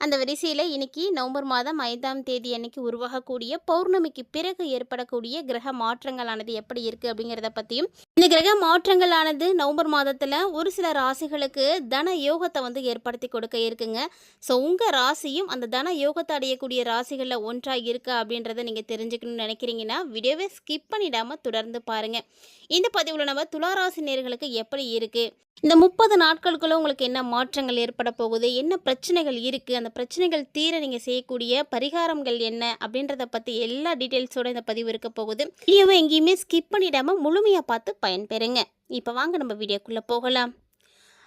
அந்த வரிசையில் இன்னைக்கு நவம்பர் மாதம் ஐந்தாம் தேதி அன்னைக்கு உருவாகக்கூடிய பௌர்ணமிக்கு பிறகு ஏற்படக்கூடிய கிரக மாற்றங்களானது எப்படி இருக்குது அப்படிங்கிறத பற்றியும் இந்த கிரக மாற்றங்களானது நவம்பர் மாதத்தில் ஒரு சில ராசிகளுக்கு தன யோகத்தை வந்து ஏற்படுத்தி கொடுக்க இருக்குங்க. ஸோ உங்கள் ராசியும் அந்த தன யோகத்தை அடையக்கூடிய ராசிகளில் ஒன்றாக இருக்கா அப்படின்றத நீங்கள் தெரிஞ்சுக்கணும்னு நினைக்கிறீங்கன்னா வீடியோவை ஸ்கிப் பண்ணிடாமல் தொடர்ந்து பாருங்கள் இந்த பதிவில் நம்ம துளாராசி நேர்களுக்கு எப்படி இருக்குது இந்த முப்பது நாட்களுக்குள்ளே உங்களுக்கு என்ன மாற்றங்கள் ஏற்பட போகுது? என்ன பிரச்சனைகள் இருக்குது அந்த பிரச்சனைகள் தீர நீங்கள் செய்யக்கூடிய பரிகாரங்கள் என்ன? அப்படின்றத பற்றி எல்லா டீட்டெயில்ஸோடு இந்த பதிவு இருக்க போகுது. வீடியோவை எங்கேயுமே ஸ்கிப் பண்ணிடாமல் முழுமையாக பார்த்து பயன்பெறுங்க. இப்போ வாங்க நம்ம வீடியோக்குள்ளே போகலாம்.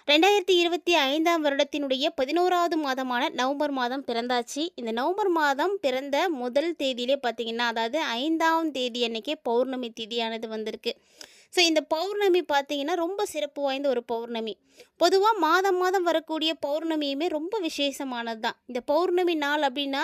ரெண்டாயிரத்தி இருபத்தி ஐந்தாம் வருடத்தினுடைய பதினோராவது மாதமான நவம்பர் மாதம் பிறந்தாச்சு. இந்த நவம்பர் மாதம் பிறந்த முதல் தேதியிலே பார்த்தீங்கன்னா அதாவது ஐந்தாம் தேதி அன்னைக்கே பௌர்ணமி திதியானது வந்திருக்கு. ஸோ இந்த பௌர்ணமி பார்த்தீங்கன்னா ரொம்ப சிறப்பு வாய்ந்த ஒரு பௌர்ணமி. பொதுவாக மாதம் மாதம் வரக்கூடிய பௌர்ணமியுமே ரொம்ப விசேஷமானது தான் இந்த பௌர்ணமி நாள் அப்படின்னா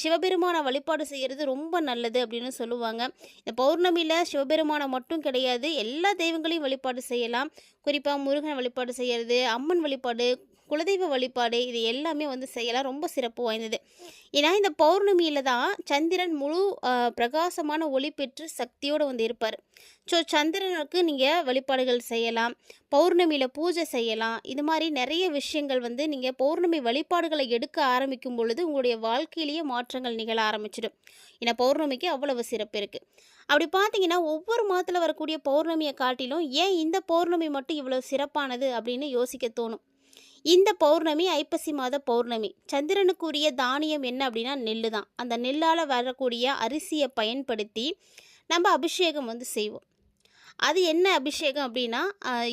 சிவபெருமானை வழிபாடு செய்கிறது ரொம்ப நல்லது அப்படின்னு சொல்லுவாங்க. இந்த பௌர்ணமியில் சிவபெருமானை மட்டும் கிடையாது எல்லா தெய்வங்களையும் வழிபாடு செய்யலாம். குறிப்பாக முருகன் வழிபாடு செய்கிறது அம்மன் வழிபாடு குலதெய்வ வழிபாடு இது எல்லாமே வந்து செய்யலாம். ரொம்ப சிறப்பு வாய்ந்தது. ஏன்னா இந்த பௌர்ணமியில் தான் சந்திரன் முழு பிரகாசமான ஒளி பெற்று சக்தியோடு வந்து இருப்பார். ஸோ சந்திரனுக்கு நீங்கள் வழிபாடுகள் செய்யலாம். பௌர்ணமியில் பூஜை செய்யலாம். இது மாதிரி நிறைய விஷயங்கள் வந்து நீங்கள் பௌர்ணமி வழிபாடுகளை எடுக்க ஆரம்பிக்கும் பொழுது உங்களுடைய வாழ்க்கையிலேயே மாற்றங்கள் நிகழ ஆரம்பிச்சிடும். ஏன்னா பௌர்ணமிக்கு அவ்வளவு சிறப்பு இருக்குது அப்படி பார்த்தீங்கன்னா ஒவ்வொரு மாதத்தில் வரக்கூடிய பௌர்ணமியை காட்டிலும் ஏன் இந்த பௌர்ணமி மட்டும் இவ்வளோ சிறப்பானது அப்படின்னு யோசிக்க தோணும். இந்த பௌர்ணமி ஐப்பசி மாத பௌர்ணமி. சந்திரனுக்குரிய தானியம் என்ன அப்படின்னா நெல் தான் அந்த நெல்லால் வரக்கூடிய அரிசியை பயன்படுத்தி நம்ம அபிஷேகம் வந்து செய்வோம். அது என்ன அபிஷேகம் அப்படின்னா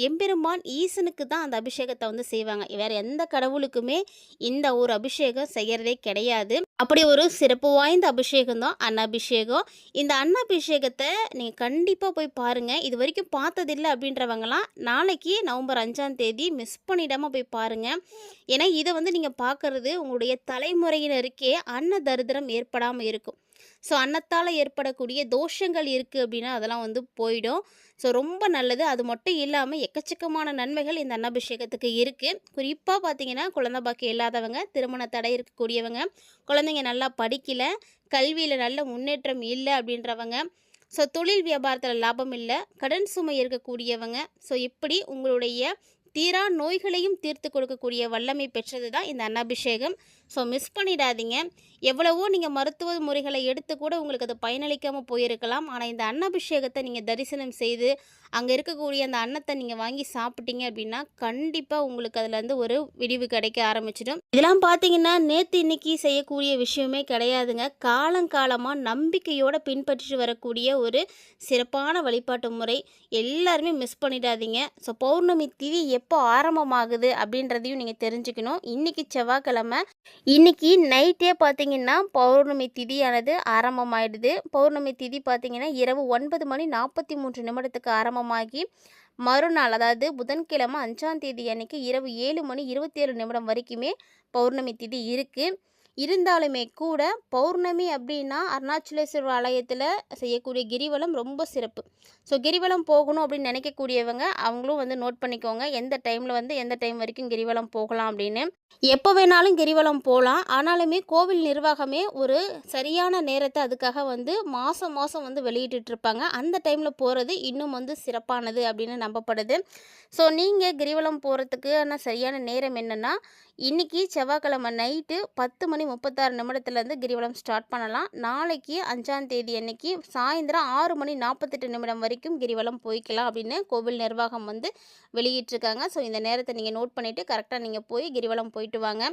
எம்பெருமான் ஈசனுக்கு தான் அந்த அபிஷேகத்தை வந்து செய்வாங்க. வேறு எந்த கடவுளுக்குமே இந்த ஒரு அபிஷேகம் செய்கிறதே கிடையாது. அப்படி ஒரு சிறப்பு வாய்ந்த அபிஷேகம் தான் அன்னாபிஷேகம். இந்த அன்னாபிஷேகத்தை நீங்கள் கண்டிப்பாக போய் பாருங்கள் இது வரைக்கும் பார்த்ததில்லை அப்படின்றவங்களாம் நாளைக்கு நவம்பர் அஞ்சாம் தேதி மிஸ் பண்ணிடாமல் போய் பாருங்கள் ஏன்னா இதை வந்து நீங்கள் பார்க்குறது உங்களுடைய தலைமுறையினருக்கே அன்ன தரித்திரம் ஏற்படாமல் இருக்கும். ஸோ அன்னத்தால் ஏற்படக்கூடிய தோஷங்கள் இருக்குது அப்படின்னா அதெல்லாம் வந்து போயிடும். ஸோ ரொம்ப நல்லது. அது மட்டும் இல்லாமல் எக்கச்சக்கமான நன்மைகள் இந்த அன்னாபிஷேகத்துக்கு இருக்குது குறிப்பாக பார்த்தீங்கன்னா குழந்த பாக்கி இல்லாதவங்க திருமண தடை இருக்கக்கூடியவங்க குழந்தைங்க நல்லா படிக்கலை கல்வியில் நல்ல முன்னேற்றம் இல்லை அப்படின்றவங்க ஸோ தொழில் வியாபாரத்தில் லாபம் இல்லை கடன் சுமை இருக்கக்கூடியவங்க ஸோ இப்படி உங்களுடைய தீரா நோய்களையும் தீர்த்து கொடுக்கக்கூடிய வல்லமை பெற்றது தான் இந்த அன்னாபிஷேகம். ஸோ மிஸ் பண்ணிடாதீங்க. எவ்வளவோ நீங்கள் மருத்துவ முறைகளை எடுத்து கூட உங்களுக்கு அது பயனளிக்காமல் போயிருக்கலாம். ஆனால் இந்த அன்னபிஷேகத்தை நீங்கள் தரிசனம் செய்து அங்கே இருக்கக்கூடிய அந்த அன்னத்தை நீங்கள் வாங்கி சாப்பிட்டீங்க அப்படின்னா கண்டிப்பாக உங்களுக்கு அதுலேருந்து ஒரு விடிவு கிடைக்க ஆரம்பிச்சிடும். இதெல்லாம் பார்த்தீங்கன்னா நேற்று இன்னைக்கு செய்யக்கூடிய விஷயமே கிடையாதுங்க. காலங்காலமாக நம்பிக்கையோடு பின்பற்றி வரக்கூடிய ஒரு சிறப்பான வழிபாட்டு முறை. எல்லாருமே மிஸ் பண்ணிடாதீங்க. ஸோ பௌர்ணமி திதி எப்போ ஆரம்பமாகுது அப்படின்றதையும் நீங்கள் தெரிஞ்சுக்கணும். இன்றைக்கி செவ்வாய்க்கிழமை. இன்னைக்கு நைட்டே பார்த்தீங்கன்னா பௌர்ணமி திதியானது ஆரம்பமாயிடுது. பௌர்ணமி திதி பார்த்தீங்கன்னா இரவு ஒன்பது மணி நாற்பத்தி மூன்று நிமிடத்துக்கு ஆரம்பமாகி மறுநாள் அதாவது புதன்கிழமை அஞ்சாம் தேதி அன்னைக்கு இரவு ஏழு மணி இருபத்தி ஏழு நிமிடம் வரைக்குமே பௌர்ணமி திதி இருக்குது இருந்தாலுமே கூட பௌர்ணமி அப்படின்னா அருணாச்சலேஸ்வரர் ஆலயத்தில் செய்யக்கூடிய கிரிவலம் ரொம்ப சிறப்பு. ஸோ கிரிவலம் போகணும் அப்படின்னு நினைக்கக்கூடியவங்க அவங்களும் வந்து நோட் பண்ணிக்கோங்க. எந்த டைமில் வந்து எந்த டைம் வரைக்கும் கிரிவலம் போகலாம் அப்படின்னு. எப்போ வேணாலும் கிரிவலம் போகலாம் ஆனாலுமே கோவில் நிர்வாகமே ஒரு சரியான நேரத்தை அதுக்காக வந்து மாதம் மாதம் வந்து வெளியிட்டுருப்பாங்க அந்த டைமில் போகிறது இன்னும் வந்து சிறப்பானது அப்படின்னு நம்பப்படுது. ஸோ நீங்கள் கிரிவலம் போகிறதுக்கான சரியான நேரம் என்னென்னா இன்றைக்கி செவ்வாய்க்கிழமை நைட்டு பத்து மணி முப்பத்தாறு நிமிடத்துலேருந்து கிரிவலம் ஸ்டார்ட் பண்ணலாம். நாளைக்கு அஞ்சாம் தேதி அன்னைக்கு சாயந்தரம் ஆறு மணி நாற்பத்தெட்டு நிமிடம் வரைக்கும் கிரிவலம் போய்க்கலாம் அப்படின்னு கோவில் நிர்வாகம் வந்து வெளியிட்டிருக்காங்க. ஸோ இந்த நேரத்தை நீங்கள் நோட் பண்ணிவிட்டு கரெக்டாக நீங்கள் போய் கிரிவலம் போயிட்டு வாங்க.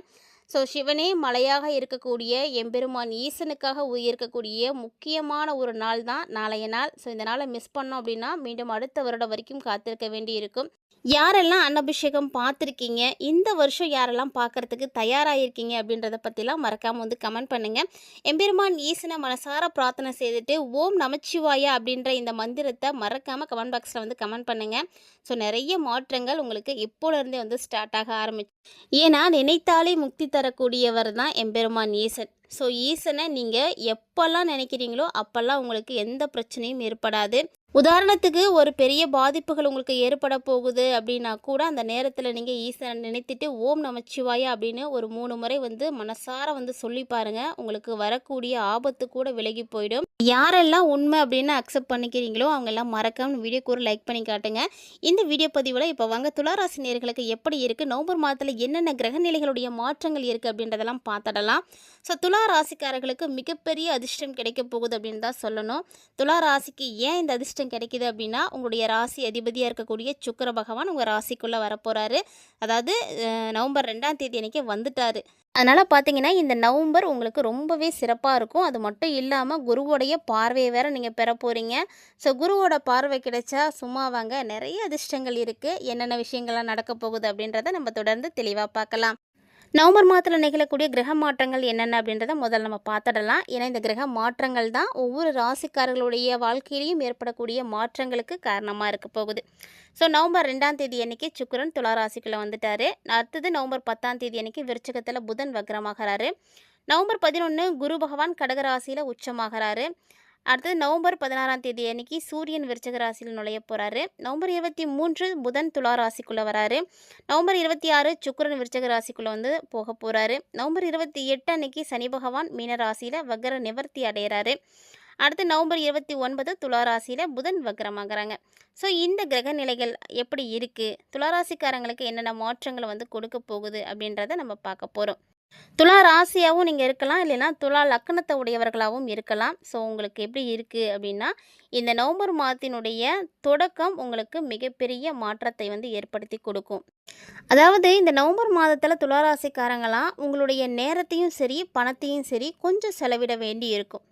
ஸோ சிவனே மலையாக இருக்கக்கூடிய எம்பெருமான் ஈசனுக்காக இருக்கக்கூடிய முக்கியமான ஒரு நாள் தான் நாளைய நாள். ஸோ இந்த நாளை மிஸ் பண்ணோம் அப்படின்னா மீண்டும் அடுத்த வருடம் வரைக்கும் காத்திருக்க வேண்டி இருக்கும் யாரெல்லாம் அன்னபிஷேகம் பார்த்துருக்கீங்க? இந்த வருஷம் யாரெல்லாம் பார்க்கறதுக்கு தயாராகிருக்கீங்க அப்படின்றத பற்றிலாம் மறக்காமல் வந்து கமெண்ட் பண்ணுங்கள் எம்பெருமான் ஈசனை மனசார பிரார்த்தனை செய்துட்டு ஓம் நமச்சிவாயா அப்படின்ற இந்த மந்திரத்தை மறக்காமல் கமெண்ட் பாக்ஸில் வந்து கமெண்ட் பண்ணுங்கள் ஸோ நிறைய மாற்றங்கள் உங்களுக்கு இப்போலேருந்தே வந்து ஸ்டார்ட் ஆக ஆரம்பிச்சு ஏன்னா நினைத்தாலே முக்தி தரக்கூடியவர் தான் எம்பெருமான் ஈசன். ஸோ ஈசனை நீங்கள் எப்போல்லாம் நினைக்கிறீங்களோ அப்போல்லாம் உங்களுக்கு எந்த பிரச்சனையும் ஏற்படாது. உதாரணத்துக்கு ஒரு பெரிய பாதிப்புகள் உங்களுக்கு ஏற்பட போகுது அப்படின்னா கூட அந்த நேரத்தில் நீங்கள் ஈசனை நினைத்துட்டு ஓம் நமச்சிவாயா அப்படின்னு ஒரு மூணு முறை வந்து மனசார வந்து சொல்லி பாருங்க. உங்களுக்கு வரக்கூடிய ஆபத்து கூட விலகி போயிடும். யாரெல்லாம் உண்மை அப்படின்னு அக்செப்ட் பண்ணிக்கிறீங்களோ அவங்க எல்லாம் மறக்காம வீடியோ கூட லைக் பண்ணி காட்டுங்க. இந்த வீடியோ பதிவில் இப்போ வாங்க துளாராசி நேர்களுக்கு எப்படி இருக்குது நவம்பர் மாதத்தில் என்னென்ன கிரகநிலைகளுடைய மாற்றங்கள் இருக்குது அப்படின்றதெல்லாம் பார்த்துடலாம். ஸோ துலா ராசிக்காரர்களுக்கு மிகப்பெரிய அதிர்ஷ்டம் கிடைக்க போகுது அப்படின்னு தான் சொல்லணும். துலா ராசிக்கு ஏன் இந்த அதிர்ஷ்டம் கிடைக்குது அப்படின்னா உங்களுடைய ராசி அதிபதியாக இருக்கக்கூடிய சுக்கர பகவான் உங்கள் ராசிக்குள்ளே வரப்போகிறாரு அதாவது நவம்பர் ரெண்டாம் தேதி அன்றைக்கி வந்துட்டார். அதனால் பார்த்தீங்கன்னா இந்த நவம்பர் உங்களுக்கு ரொம்பவே சிறப்பாக இருக்கும். அது மட்டும் இல்லாமல் குருவோடைய பார்வையை வேறு நீங்கள் பெற போகிறீங்க ஸோ குருவோட பார்வை கிடைச்சா சும்மா வாங்க நிறைய அதிர்ஷ்டங்கள் இருக்குது என்னென்ன விஷயங்கள்லாம் நடக்க போகுது அப்படின்றத நம்ம தொடர்ந்து தெளிவாக பார்க்கலாம். நவம்பர் மாதத்தில் நிகழக்கூடிய கிரக மாற்றங்கள் என்னென்ன அப்படின்றத முதல்ல நம்ம பார்த்துடலாம். ஏன்னா இந்த கிரக மாற்றங்கள் தான் ஒவ்வொரு ராசிக்காரர்களுடைய வாழ்க்கையிலையும் ஏற்படக்கூடிய மாற்றங்களுக்கு காரணமாக இருக்க போகுது. ஸோ நவம்பர் ரெண்டாம் தேதி அன்னைக்கு சுக்கிரன் துலா ராசிக்குள்ளே வந்துட்டாரு. அடுத்தது நவம்பர் பத்தாம் தேதி அன்னைக்கு விருச்சகத்தில் புதன் வக்ரமாகிறாரு. நவம்பர் பதினொன்று குரு பகவான் கடகராசியில் உச்சமாகிறாரு. அடுத்தது நவம்பர் பதினாறாம் தேதி அன்னைக்கு சூரியன் விருச்சக ராசியில் நுழைய போகிறாரு நவம்பர் இருபத்தி மூன்று புதன் துலா ராசிக்குள்ளே வராரு. நவம்பர் இருபத்தி ஆறு சுக்கரன் விருச்சக ராசிக்குள்ளே வந்து போக போகிறாரு நவம்பர் இருபத்தி எட்டு அன்னைக்கு சனி பகவான் மீன ராசியில் வக்கர நிவர்த்தி அடைகிறாரு அடுத்து நவம்பர் இருபத்தி ஒன்பது துளாராசியில் புதன் வக்ரமாகறாங்க. ஸோ இந்த கிரக நிலைகள் எப்படி இருக்குது துளாராசிக்காரங்களுக்கு என்னென்ன மாற்றங்களை வந்து கொடுக்க போகுது அப்படின்றத நம்ம பார்க்க போகிறோம் துலா ராசியாகவும் நீங்கள் இருக்கலாம் இல்லைன்னா துலா லக்கணத்தை உடையவர்களாகவும் இருக்கலாம். ஸோ உங்களுக்கு எப்படி இருக்குது அப்படின்னா இந்த நவம்பர் மாதத்தினுடைய தொடக்கம் உங்களுக்கு மிகப்பெரிய மாற்றத்தை வந்து ஏற்படுத்தி கொடுக்கும். அதாவது இந்த நவம்பர் மாதத்தில் துளாராசிக்காரங்களாம் உங்களுடைய நேரத்தையும் சரி பணத்தையும் சரி கொஞ்சம் செலவிட வேண்டி இருக்கும்.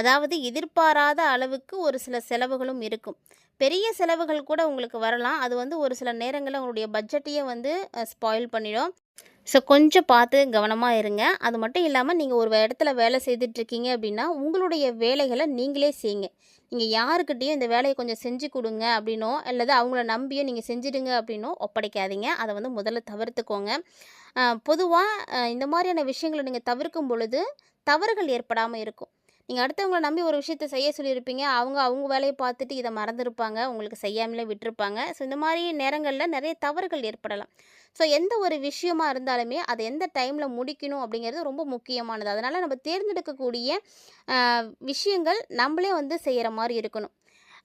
அதாவது எதிர்பாராத அளவுக்கு ஒரு சில செலவுகளும் இருக்கும். பெரிய செலவுகள் கூட உங்களுக்கு வரலாம். அது வந்து ஒரு சில நேரங்களில் உங்களுடைய பட்ஜெட்டையே வந்து ஸ்பாயில் பண்ணிடும். ஸோ கொஞ்சம் பார்த்து கவனமாக இருங்க. அது மட்டும் இல்லாமல் நீங்கள் ஒரு இடத்துல வேலை செய்துட்ருக்கீங்க அப்படின்னா உங்களுடைய வேலைகளை நீங்களே செய்யுங்க. நீங்கள் யாருக்கிட்டேயும் இந்த வேலையை கொஞ்சம் செஞ்சு கொடுங்க அப்படின்னோ அல்லது அவங்கள நம்பியோ நீங்கள் செஞ்சுடுங்க அப்படின்னோ ஒப்படைக்காதீங்க. அதை வந்து முதல்ல தவிர்த்துக்கோங்க. பொதுவாக இந்த மாதிரியான விஷயங்களை நீங்கள் தவிர்க்கும் பொழுது தவறுகள் ஏற்படாமல் இருக்கும். நீங்கள் அடுத்தவங்கள நம்பி ஒரு விஷயத்தை செய்ய சொல்லியிருப்பீங்க. அவங்க அவங்க வேலையை பார்த்துட்டு இதை மறந்துருப்பாங்க. உங்களுக்கு செய்யாமலே விட்டுருப்பாங்க. ஸோ இந்த மாதிரி நேரங்களில் நிறைய தவறுகள் ஏற்படலாம். ஸோ எந்த ஒரு விஷயமா இருந்தாலுமே அதை எந்த டைமில் முடிக்கணும் அப்படிங்கிறது ரொம்ப முக்கியமானது. அதனால் நம்ம தேர்ந்தெடுக்கக்கூடிய விஷயங்கள் நம்மளே வந்து செய்கிற மாதிரி இருக்கணும்.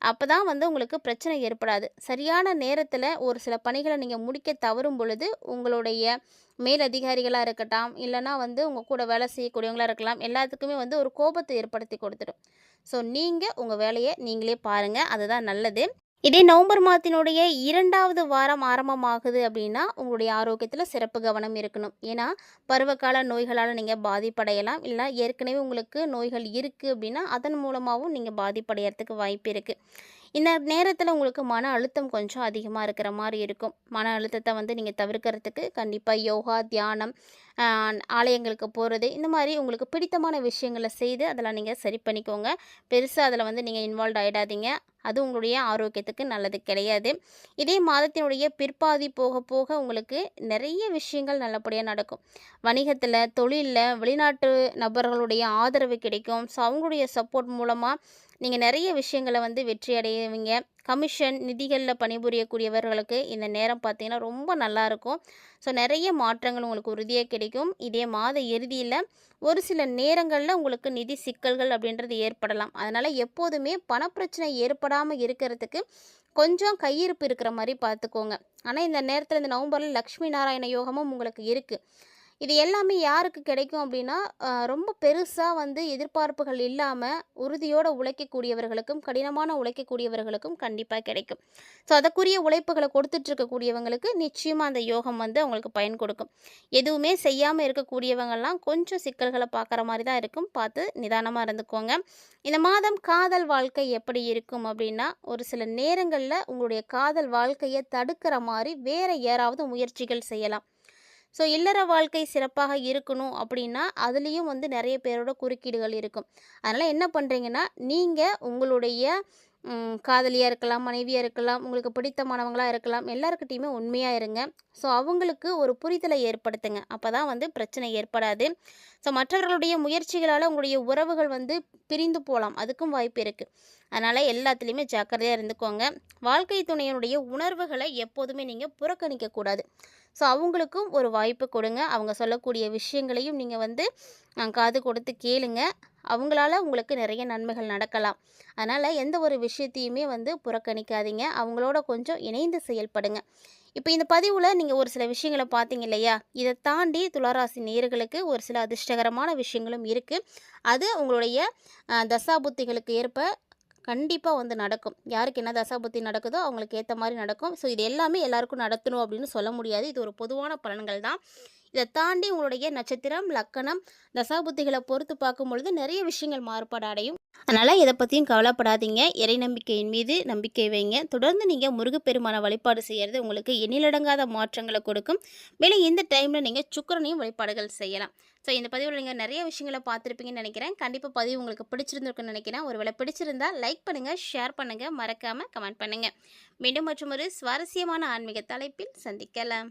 அப்போ தான் வந்து உங்களுக்கு பிரச்சனை ஏற்படாது. சரியான நேரத்தில் ஒரு சில பணிகளை நீங்கள் முடிக்க தவறும் பொழுது உங்களுடைய மேல் அதிகாரிகளாக இருக்கட்டும் இல்லைனா வந்து உங்கள் கூட வேலை செய்யக்கூடியவங்களா இருக்கலாம் எல்லாத்துக்குமே வந்து ஒரு கோபத்தை ஏற்படுத்தி கொடுத்துடும். ஸோ நீங்கள் உங்கள் வேலையை நீங்களே பாருங்கள் அதுதான் நல்லது. இதே நவம்பர் மாதத்தினுடைய இரண்டாவது வாரம் ஆரம்பமாகுது அப்படின்னா உங்களுடைய ஆரோக்கியத்தில் சிறப்பு கவனம் இருக்கணும். ஏன்னா பருவகால நோய்களால் நீங்கள் பாதிப்படையலாம் இல்லை ஏற்கனவே உங்களுக்கு நோய்கள் இருக்குது அப்படின்னா அதன் மூலமாகவும் நீங்கள் பாதிப்படைகிறதுக்கு வாய்ப்பு இருக்குது இந்த நேரத்தில் உங்களுக்கு மன அழுத்தம் கொஞ்சம் அதிகமாக இருக்கிற மாதிரி இருக்கும். மன அழுத்தத்தை வந்து நீங்கள் தவிர்க்கிறதுக்கு கண்டிப்பாக யோகா தியானம் ஆலயங்களுக்கு போகிறது இந்த மாதிரி உங்களுக்கு பிடித்தமான விஷயங்களை செய்து அதெல்லாம் நீங்கள் சரி பண்ணிக்கோங்க. பெருசாக அதில் வந்து நீங்கள் இன்வால்வ் ஆகிடாதீங்க அது உங்களுடைய ஆரோக்கியத்துக்கு நல்லது கிடையாது. இதே மாதத்தினுடைய பிற்பாதி போக போக உங்களுக்கு நிறைய விஷயங்கள் நல்லபடியாக நடக்கும். வணிகத்தில் தொழிலில் வெளிநாட்டு நபர்களுடைய ஆதரவு கிடைக்கும். ஸோ அவங்களுடைய சப்போர்ட் மூலமாக நீங்கள் நிறைய விஷயங்களை வந்து வெற்றி அடைவீங்க கமிஷன் நிதிகளில் பணிபுரியக்கூடியவர்களுக்கு இந்த நேரம் பார்த்தீங்கன்னா ரொம்ப நல்லா இருக்கும். ஸோ நிறைய மாற்றங்கள் உங்களுக்கு உறுதியாக கிடைக்கும். இதே மாத இறுதியில் ஒரு சில நேரங்களில் உங்களுக்கு நிதி சிக்கல்கள் அப்படின்றது ஏற்படலாம். அதனால் எப்போதுமே பணப்பிரச்சனை ஏற்படாமல் இருக்கிறதுக்கு கொஞ்சம் கையிருப்பு இருக்கிற மாதிரி பார்த்துக்கோங்க ஆனால் இந்த நேரத்தில் இந்த நவம்பரில் லக்ஷ்மி நாராயண யோகமும் உங்களுக்கு இருக்குது இது எல்லாமே யாருக்கு கிடைக்கும் அப்படின்னா ரொம்ப பெருசாக வந்து எதிர்பார்ப்புகள் இல்லாமல் உறுதியோடு உழைக்கக்கூடியவர்களுக்கும் கடினமான உழைக்கக்கூடியவர்களுக்கும் கண்டிப்பாக கிடைக்கும். ஸோ அதற்குரிய உழைப்புகளை கொடுத்துட்ருக்கக்கூடியவங்களுக்கு நிச்சயமாக அந்த யோகம் வந்து அவங்களுக்கு பயன் கொடுக்கும். எதுவுமே செய்யாமல் இருக்கக்கூடியவங்கள்லாம் கொஞ்சம் சிக்கல்களை பார்க்குற மாதிரி தான் இருக்கும். பார்த்து நிதானமாக இருந்துக்கோங்க. இந்த மாதம் காதல் வாழ்க்கை எப்படி இருக்கும் அப்படின்னா ஒரு சில நேரங்களில் உங்களுடைய காதல் வாழ்க்கையை தடுக்கிற மாதிரி வேறு யாராவது முயற்சிகள் செய்யலாம். ஸோ இல்லற வாழ்க்கை சிறப்பாக இருக்கணும் அப்படின்னா அதுலேயும் வந்து நிறைய பேரோட குறுக்கீடுகள் இருக்கும். அதனால் என்ன பண்ணுறீங்கன்னா நீங்கள் உங்களுடைய காதலியாக இருக்கலாம் மனைவியாக இருக்கலாம் உங்களுக்கு பிடித்தமானவங்களாக இருக்கலாம் எல்லாருக்கிட்டேயுமே உண்மையாக இருங்க. ஸோ அவங்களுக்கு ஒரு புரிதலை ஏற்படுத்துங்க. அப்போ தான் வந்து பிரச்சனை ஏற்படாது. ஸோ மற்றவர்களுடைய முயற்சிகளால் உங்களுடைய உறவுகள் வந்து பிரிந்து போகலாம் அதுக்கும் வாய்ப்பு இருக்குது அதனால் எல்லாத்துலேயுமே ஜாக்கிரதையாக இருந்துக்கோங்க. வாழ்க்கை துணையனுடைய உணர்வுகளை எப்போதுமே நீங்கள் புறக்கணிக்கக்கூடாது. ஸோ அவங்களுக்கும் ஒரு வாய்ப்பு கொடுங்க. அவங்க சொல்லக்கூடிய விஷயங்களையும் நீங்கள் வந்து காது கொடுத்து கேளுங்க. அவங்களால உங்களுக்கு நிறைய நன்மைகள் நடக்கலாம். அதனால் எந்த ஒரு விஷயத்தையுமே வந்து புறக்கணிக்காதீங்க. அவங்களோட கொஞ்சம் இணைந்து செயல்படுங்க. இப்போ இந்த பதிவில் நீங்கள் ஒரு சில விஷயங்களை பார்த்தீங்க இல்லையா? இதை தாண்டி துளாராசி நேர்களுக்கு ஒரு சில அதிர்ஷ்டகரமான விஷயங்களும் இருக்குது அது உங்களுடைய தசாபுத்திகளுக்கு ஏற்ப கண்டிப்பாக வந்து நடக்கும். யாருக்கு என்ன தசாபுத்தி நடக்குதோ அவங்களுக்கு ஏற்ற மாதிரி நடக்கும். ஸோ இது எல்லாமே எல்லாருக்கும் நடத்தணும் அப்படின்னு சொல்ல முடியாது. இது ஒரு பொதுவான பலன்கள் தான். இதை தாண்டி உங்களுடைய நட்சத்திரம் லக்கணம் தசாபுத்திகளை பொறுத்து பார்க்கும் பொழுது நிறைய விஷயங்கள் மாறுபாடு அடையும். அதனால் இதை பற்றியும் கவலைப்படாதீங்க. இறை நம்பிக்கையின் மீது நம்பிக்கை வைங்க. தொடர்ந்து நீங்கள் முருகப்பெருமான வழிபாடு செய்கிறது உங்களுக்கு எண்ணிலடங்காத மாற்றங்களை கொடுக்கும். மேலும் இந்த டைமில் நீங்கள் சுக்கரனையும் வழிபாடுகள் செய்யலாம். ஸோ இந்த பதிவில் நீங்கள் நிறைய விஷயங்களை பார்த்துருப்பீங்கன்னு நினைக்கிறேன். கண்டிப்பாக பதிவு உங்களுக்கு பிடிச்சிருந்துருக்குன்னு நினைக்கிறேன். ஒருவேளை பிடிச்சிருந்தால் லைக் பண்ணுங்கள் ஷேர் பண்ணுங்கள் மறக்காமல் கமெண்ட் பண்ணுங்கள் மீண்டும் மற்றும் ஒரு சுவாரஸ்யமான ஆன்மீக தலைப்பில் சந்திக்கலாம்.